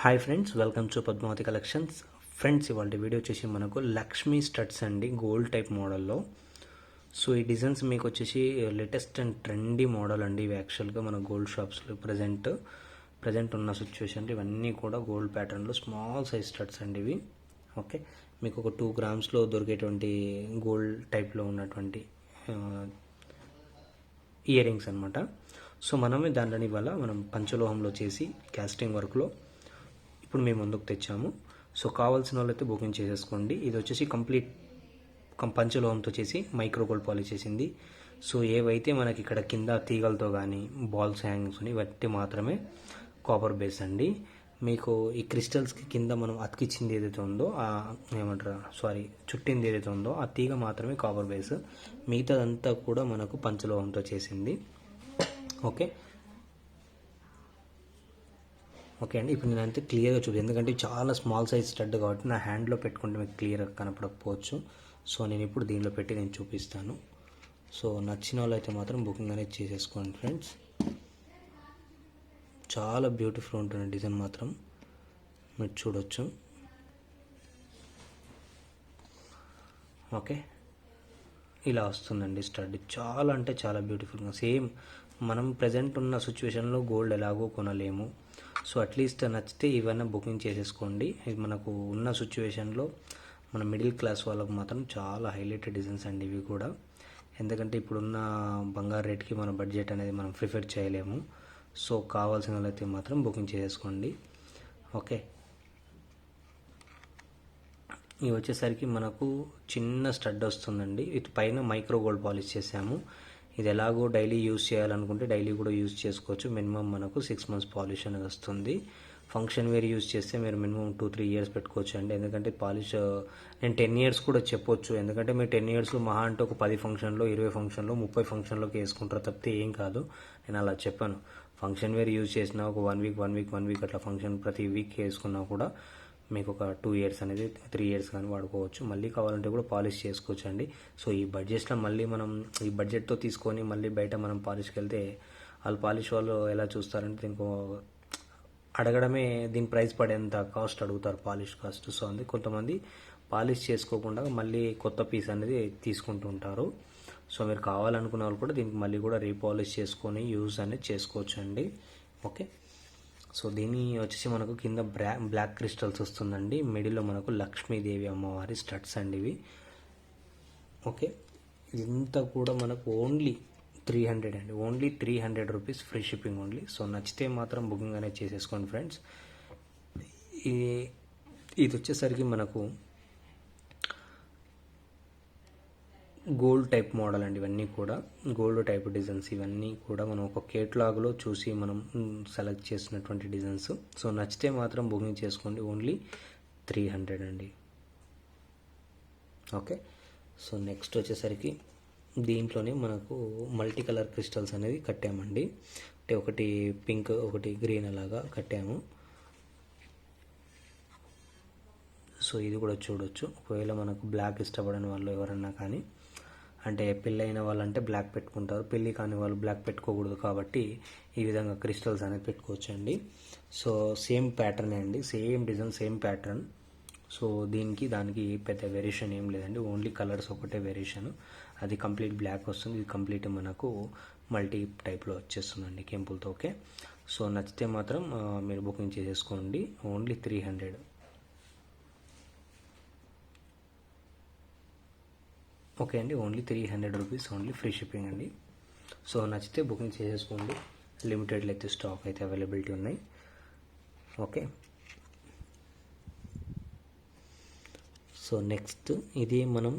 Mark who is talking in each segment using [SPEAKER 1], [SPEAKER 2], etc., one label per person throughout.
[SPEAKER 1] Hi friends welcome to Padmavati collections friends ఇవాళ video వచ్చేసి మనకు లక్ష్మీ స్టడ్స్ అండి గోల్డ్ టైప్ మోడల్లో సో ఈ డిజైన్స్ మీకు వచ్చేసి లేటెస్ట్ అండ్ ట్రెండీ మోడల్ అండి. ఇవి యాక్చువల్గా మన గోల్డ్ షాప్స్లో ప్రజెంట్ ప్రజెంట్ ఉన్న సిచ్యువేషన్ ఇవన్నీ కూడా గోల్డ్ ప్యాటర్న్లో స్మాల్ సైజ్ స్టడ్స్ అండి ఇవి. ఓకే మీకు ఒక టూ గ్రామ్స్లో దొరికేటువంటి గోల్డ్ టైప్లో ఉన్నటువంటి ఇయర్ రింగ్స్ అనమాట సో మనమే దాంట్లోని ఇవాళ మనం పంచలోహంలో చేసి క్యాస్టింగ్ వర్క్లో ఇప్పుడు మేము ముందుకు తెచ్చాము. సో కావాల్సిన వాళ్ళైతే బుకింగ్ చేసేసుకోండి. ఇది వచ్చేసి కంప్లీట్ కం- పంచలోహంతో చేసి మైక్రో గోల్డ్ పాలిష్ చేసింది. సో ఏవైతే మనకి ఇక్కడ కింద తీగలతో కానీ బాల్స్ హ్యాంగ్స్ ఇవన్నీ మాత్రమే కాపర్ బేస్ అండి. మీకు ఈ క్రిస్టల్స్కి కింద మనం అతికిచ్చింది ఏదైతే ఉందో ఆ ఏమంటారు సారీ చుట్టింది ఏదైతే ఉందో ఆ తీగ మాత్రమే కాపర్ బేస్. మిగతాదంతా కూడా మనకు పంచలోహంతో చేసింది. ఓకే. ఓకే అండి. ఇప్పుడు నేను అయితే క్లియర్గా చూపి ఎందుకంటే చాలా స్మాల్ సైజ్ స్టడ్ కాబట్టి నా హ్యాండ్లో పెట్టుకుంటే మీకు క్లియర్గా కనపడకపోవచ్చు. సో నేను ఇప్పుడు దీనిలో పెట్టి నేను చూపిస్తాను. సో నచ్చిన వాళ్ళు అయితే మాత్రం బుకింగ్ అనేది చేసేసుకోండి ఫ్రెండ్స్. చాలా బ్యూటిఫుల్ ఉంటుంది డిజైన్ మాత్రం మీరు చూడొచ్చు. ఓకే. ఇలా వస్తుందండి స్టడ్. చాలా అంటే చాలా బ్యూటిఫుల్గా సేమ్ మనం ప్రజెంట్ ఉన్న సిచ్యువేషన్లో గోల్డ్ ఎలాగో కొనలేము. సో అట్లీస్ట్ నచ్చితే ఇవన్నీ బుకింగ్ చేసేసుకోండి. ఇది మనకు ఉన్న సిచ్యువేషన్లో మన మిడిల్ క్లాస్ వాళ్ళకు మాత్రం చాలా హైలైటెడ్ డిజైన్స్ అండి ఇవి కూడా. ఎందుకంటే ఇప్పుడున్న బంగారు రేట్కి మన బడ్జెట్ అనేది మనం ప్రిఫర్ చేయలేము. సో కావాల్సిన వాళ్ళైతే మాత్రం బుకింగ్ చేసేసుకోండి. ఓకే. ఇవి వచ్చేసరికి మనకు చిన్న స్టడ్ వస్తుందండి. ఇటు పైన మైక్రో గోల్డ్ పాలిష్ చేసాము. ఇది ఎలాగో డైలీ యూజ్ చేయాలనుకుంటే డైలీ కూడా యూజ్ చేసుకోవచ్చు. మినిమం మనకు సిక్స్ మంత్స్ పాలిష్ అనేది వస్తుంది. ఫంక్షన్ వేర్ యూజ్ చేస్తే మీరు మినిమం టూ త్రీ ఇయర్స్ పెట్టుకోవచ్చు అండి. ఎందుకంటే పాలిష్ నేను టెన్ ఇయర్స్ కూడా చెప్పొచ్చు. ఎందుకంటే మీరు టెన్ ఇయర్స్లో మహా అంటే ఒక పది ఫంక్షన్లో ఇరవై ఫంక్షన్లో ముప్పై ఫంక్షన్లోకి వేసుకుంటారు తప్పితే ఏం కాదు. నేను అలా చెప్పాను. ఫంక్షన్ వేర్ యూజ్ చేసినా ఒక one week one week one week అట్లా ఫంక్షన్ ప్రతి వీక్ వేసుకున్నా కూడా మీకు ఒక టూ ఇయర్స్ అనేది త్రీ ఇయర్స్ కానీ వాడుకోవచ్చు. మళ్ళీ కావాలంటే కూడా పాలిష్ చేసుకోవచ్చు అండి సో ఈ బడ్జెట్లో మళ్ళీ మనం ఈ బడ్జెట్తో తీసుకొని మళ్ళీ బయట మనం పాలిష్కి వెళ్తే వాళ్ళు పాలిష్ వాళ్ళు ఎలా చూస్తారంటే దీనికి అడగడమే దీని ప్రైస్ పడేంత కాస్ట్ అడుగుతారు పాలిష్ కాస్ట్ సో అందుకే కొంతమంది పాలిష్ చేసుకోకుండా మళ్ళీ కొత్త పీస్ అనేది తీసుకుంటూ ఉంటారు. సో మీరు కావాలనుకున్న వాళ్ళు కూడా దీనికి మళ్ళీ కూడా రీపాలిష్ చేసుకొని యూజ్ అనేది చేసుకోవచ్చు అండి ఓకే సో దీని వచ్చేసి మనకు కింద బ్లా బ్లాక్ క్రిస్టల్స్ వస్తుందండి. మిడిల్లో మనకు లక్ష్మీదేవి అమ్మవారి స్టడ్స్ అండి ఇవి. ఓకే. ఇంత కూడా మనకు ఓన్లీ త్రీ హండ్రెడ్ అండి. Only three hundred rupees free shipping only. So నచ్చితే మాత్రం బుకింగ్ అనేది చేసేసుకోండి ఫ్రెండ్స్. ఇది ఇది వచ్చేసరికి మనకు గోల్డ్ టైప్ మోడల్ అండి ఇవన్నీ కూడా. గోల్డ్ టైప్ డిజైన్స్ ఇవన్నీ కూడా మనం ఒక కేటలాగ్లో చూసి మనం సెలెక్ట్ చేసినటువంటి డిజైన్స్. సో నచ్చితే మాత్రం బుకింగ్ చేసుకోండి. ఓన్లీ త్రీ హండ్రెడ్ అండి. ఓకే? సో నెక్స్ట్ వచ్చేసరికి దీంట్లోనే మనకు మల్టీ కలర్ క్రిస్టల్స్ అనేది కట్టామండి. అంటే ఒకటి పింక్ ఒకటి గ్రీన్ అలాగా కట్టాము. సో ఇది కూడా చూడొచ్చు. ఒకవేళ మనకు బ్లాక్ ఇష్టపడని వాళ్ళు ఎవరన్నా కానీ అంటే పెళ్ళైన వాళ్ళంటే బ్లాక్ పెట్టుకుంటారు. పెళ్ళి కాని వాళ్ళు బ్లాక్ పెట్టుకోకూడదు కాబట్టి ఈ విధంగా క్రిస్టల్స్ అనేది పెట్టుకోవచ్చండి. సో సేమ్ ప్యాటర్న్ అండి. Same design same pattern so దీనికి దానికి పెద్ద వేరియేషన్ ఏం లేదండి. ఓన్లీ కలర్స్ ఒకటే వేరియేషన్ అది కంప్లీట్ బ్లాక్ వస్తుంది. ఇది కంప్లీట్ మనకు మల్టీ టైప్లో వచ్చేస్తుందండి కెంపుల్తో ఓకే సో నచ్చితే మాత్రం మీరు బుకింగ్ చేసేసుకోండి. ఓన్లీ త్రీ హండ్రెడ్ ఓకే అండి only three hundred rupees only free shipping అండి. సో నచ్చితే బుకింగ్ చేసేసుకోండి. లిమిటెడ్లో అయితే స్టాక్ అయితే అవైలబిలిటీ ఉన్నాయి. ఓకే. సో నెక్స్ట్ ఇది మనం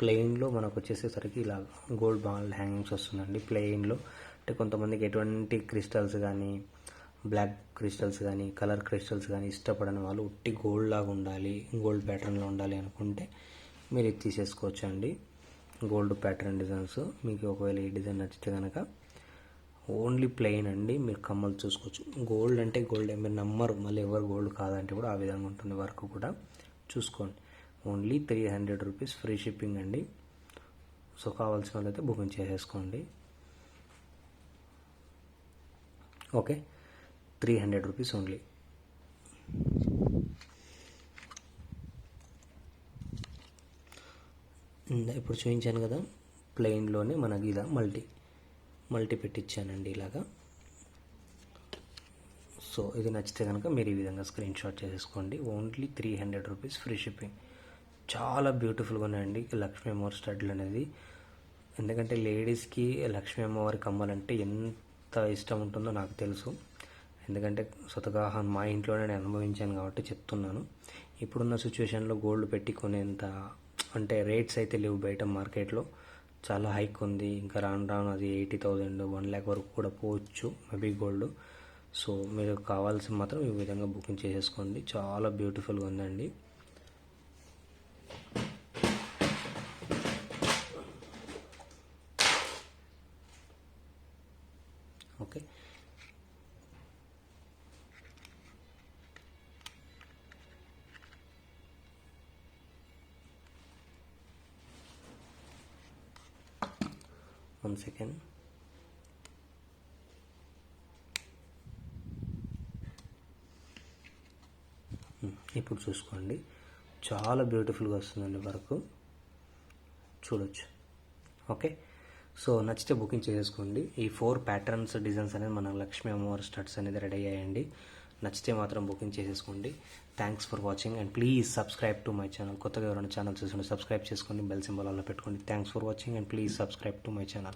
[SPEAKER 1] ప్లెయిన్లో మనకు వచ్చేసేసరికి ఇలా గోల్డ్ బాల్ హ్యాంగింగ్స్ వస్తుందండి. ప్లెయిన్లో అంటే కొంతమందికి ఎటువంటి క్రిస్టల్స్ కానీ బ్లాక్ క్రిస్టల్స్ కానీ కలర్ క్రిస్టల్స్ కానీ ఇష్టపడని వాళ్ళు ఉట్టి గోల్డ్ లాగా ఉండాలి గోల్డ్ ప్యాటర్న్లో ఉండాలి అనుకుంటే మీరు ఇది తీసేసుకోవచ్చు అండి గోల్డ్ ప్యాటర్న్ డిజైన్స్ మీకు ఒకవేళ ఈ డిజైన్ నచ్చితే కనుక ఓన్లీ ప్లెయిన్ అండి. మీరు కమ్మలు చూసుకోవచ్చు. గోల్డ్ అంటే గోల్డ్ మీరు నమ్మరు మళ్ళీ ఎవరు గోల్డ్ కాదంటే కూడా ఆ విధంగా ఉంటుంది వర్క్ కూడా. చూసుకోండి. Only three hundred rupees free shipping అండి. సో కావాల్సిన వాళ్ళైతే బుకింగ్ చేసేసుకోండి. Okay three hundred rupees only ఇప్పుడు చూపించాను కదా ప్లెయిన్లోనే మనకి ఇలా మల్టీ మల్టీ పెట్టించానండి ఇలాగా. సో ఇది నచ్చితే కనుక మీరు ఈ విధంగా స్క్రీన్ షాట్ చేసేసుకోండి. Only three hundred rupees free shipping చాలా బ్యూటిఫుల్గా ఉన్నాయండి లక్ష్మీ అమ్మవారి స్టడ్లు అనేది. ఎందుకంటే లేడీస్కి లక్ష్మీ అమ్మవారి కమ్మాలంటే ఎంత ఇష్టం ఉంటుందో నాకు తెలుసు. ఎందుకంటే స్వతగా మా ఇంట్లోనే నేను అనుభవించాను కాబట్టి చెప్తున్నాను. ఇప్పుడున్న సిచ్యువేషన్లో గోల్డ్ పెట్టి కొనేంత అంటే రేట్స్ అయితే లేవు బయట మార్కెట్లో చాలా హైక్ ఉంది. ఇంకా రాను రాను అది ఎయిటీ థౌజండ్ వన్ ల్యాక్ వరకు కూడా పోవచ్చు మేబీ గోల్డ్ సో మీరు కావాల్సి మాత్రం ఈ విధంగా బుకింగ్ చేసేసుకోండి. చాలా బ్యూటిఫుల్గా ఉందండి ఓకే వన్ సెకండ్ hmm, ఇప్పుడు చూసుకోండి. చాలా బ్యూటిఫుల్గా వస్తుందండి వరకు. చూడొచ్చు. ఓకే సో నచ్చితే బుకింగ్ చేసుకోండి ఈ ఫోర్ ప్యాటర్న్స్ డిజైన్స్ అనేది మన లక్ష్మీ అమ్మవారి స్టడ్స్ అనేది రెడీ అయ్యాయండి. నచ్చితే మాత్రం బుకింగ్ చేసేసుకోండి. Thanks for watching and please subscribe to my channel కొత్తగా ఎవరైనా ఛానల్ చూస్తుంటే సబ్స్క్రైబ్ చేసుకోండి. బెల్ సింబల్ అలా పెట్టుకోండి. Thanks for watching and please subscribe to my channel